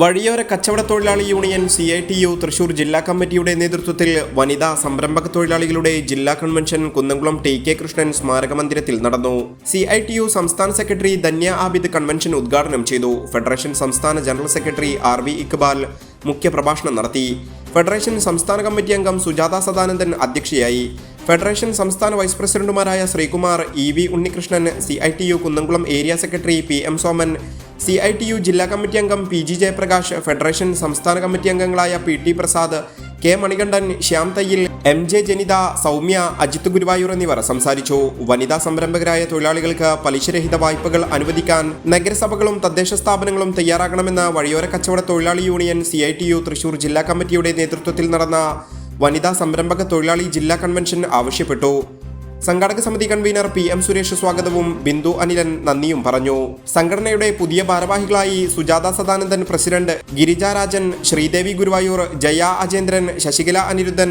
വഴിയോര കച്ചവട തൊഴിലാളി union C I T U Thrissur ജില്ലാ കമ്മിറ്റിയുടെ നേതൃത്വത്തിൽ വനിതാ സംരംഭക തൊഴിലാളികളുടെ ജില്ലാ convention Kunnamkulam T K Krishnan സ്മാരക മന്ദിരത്തിൽ നടന്നു. സി ഐ ടി യു സംസ്ഥാന സെക്രട്ടറി ധന്യ ആബിദ് കൺവെൻഷൻ ഉദ്ഘാടനം ചെയ്തു. ഫെഡറേഷൻ സംസ്ഥാന general secretary R V Iqbal മുഖ്യപ്രഭാഷണം നടത്തി. ഫെഡറേഷൻ സംസ്ഥാന കമ്മിറ്റി അംഗം സുജാത സദാനന്ദൻ അധ്യക്ഷയായി. ഫെഡറേഷൻ സംസ്ഥാന വൈസ് പ്രസിഡന്റുമാരായ Sreekumar E V Unnikrishnan C I T U Kunnamkulam area secretary P M Soman C I T U ജില്ലാ കമ്മിറ്റി അംഗം പി ജി ജയപ്രകാശ് ഫെഡറേഷൻ സംസ്ഥാന കമ്മിറ്റി അംഗങ്ങളായ P T Prasad K Manikandan Shyam Thayyil M J Janitha Soumya Ajith Guruvayur എന്നിവർ സംസാരിച്ചു. വനിതാ സംരംഭകരായ തൊഴിലാളികൾക്ക് പലിശരഹിത വായ്പകൾ അനുവദിക്കാൻ നഗരസഭകളും തദ്ദേശ സ്ഥാപനങ്ങളും തയ്യാറാകണമെന്ന് വഴിയോര കച്ചവട തൊഴിലാളി union C I T U Thrissur ജില്ലാ കമ്മിറ്റിയുടെ നേതൃത്വത്തിൽ നടന്ന വനിതാ സംരംഭക തൊഴിലാളി ജില്ലാ കൺവെൻഷൻ ആവശ്യപ്പെട്ടു. സംഘാടക സമിതി കൺവീനർ പി എം സുരേഷ് സ്വാഗതവും ബിന്ദു അനിലൻ നന്ദിയും പറഞ്ഞു. സംഘടനയുടെ പുതിയ ഭാരവാഹികളായി സുജാത സദാനന്ദൻ പ്രസിഡന്റ് ഗിരിജ രാജൻ ശ്രീദേവി ഗുരുവായൂർ ജയ അജേന്ദ്രൻ ശശികല അനിരുദ്ധൻ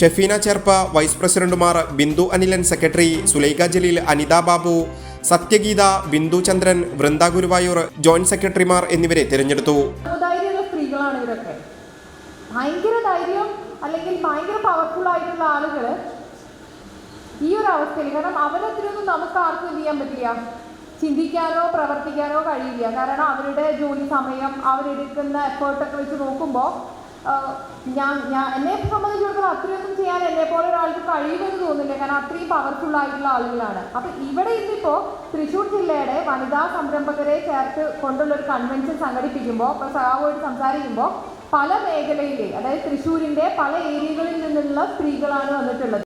ഷെഫീന ചേർപ്പ വൈസ് പ്രസിഡന്റുമാർ ബിന്ദു അനിലൻ സെക്രട്ടറി സുലൈഖ ജലീൽ അനിത ബാബു സത്യഗീത ബിന്ദു ചന്ദ്രൻ വൃന്ദ ഗുരുവായൂർ ജോയിന്റ് സെക്രട്ടറിമാർ എന്നിവരെ തിരഞ്ഞെടുത്തു. ഭയങ്കര ധൈര്യം അല്ലെങ്കിൽ ഭയങ്കര പവർഫുൾ ആയിട്ടുള്ള ആളുകൾ ഈ ഒരു അവസ്ഥയിൽ കാരണം അവരത്തിനൊന്നും നമുക്ക് ആർക്കും എന്ത് ചെയ്യാൻ പറ്റില്ല. ചിന്തിക്കാനോ പ്രവർത്തിക്കാനോ കഴിയില്ല. കാരണം അവരുടെ ജോലി സമയം അവരെടുക്കുന്ന എഫേർട്ടൊക്കെ വെച്ച് നോക്കുമ്പോൾ ഞാൻ ഞാൻ എന്നെ സംബന്ധിച്ചിടത്തോളം അത്രയൊന്നും ചെയ്യാൻ എന്നെ പോലെ ഒരാൾക്ക് കഴിയുമെന്ന് തോന്നില്ല കാരണം അത്രയും പവർഫുൾ ആയിട്ടുള്ള ആളുകളാണ്. അപ്പൊ ഇവിടെ ഇന്നിപ്പോ തൃശ്ശൂർ ജില്ലയുടെ വനിതാ സംരംഭകരെ ചേർത്ത് കൊണ്ടുള്ള ഒരു കൺവെൻഷൻ സംഘടിപ്പിക്കുമ്പോൾ ഇപ്പോൾ സഹാവുമായിട്ട് സംസാരിക്കുമ്പോൾ പല മേഖലയിലെ അതായത് തൃശ്ശൂരിന്റെ പല ഏരിയകളിൽ നിന്നുള്ള സ്ത്രീകളാണ് വന്നിട്ടുള്ളത്.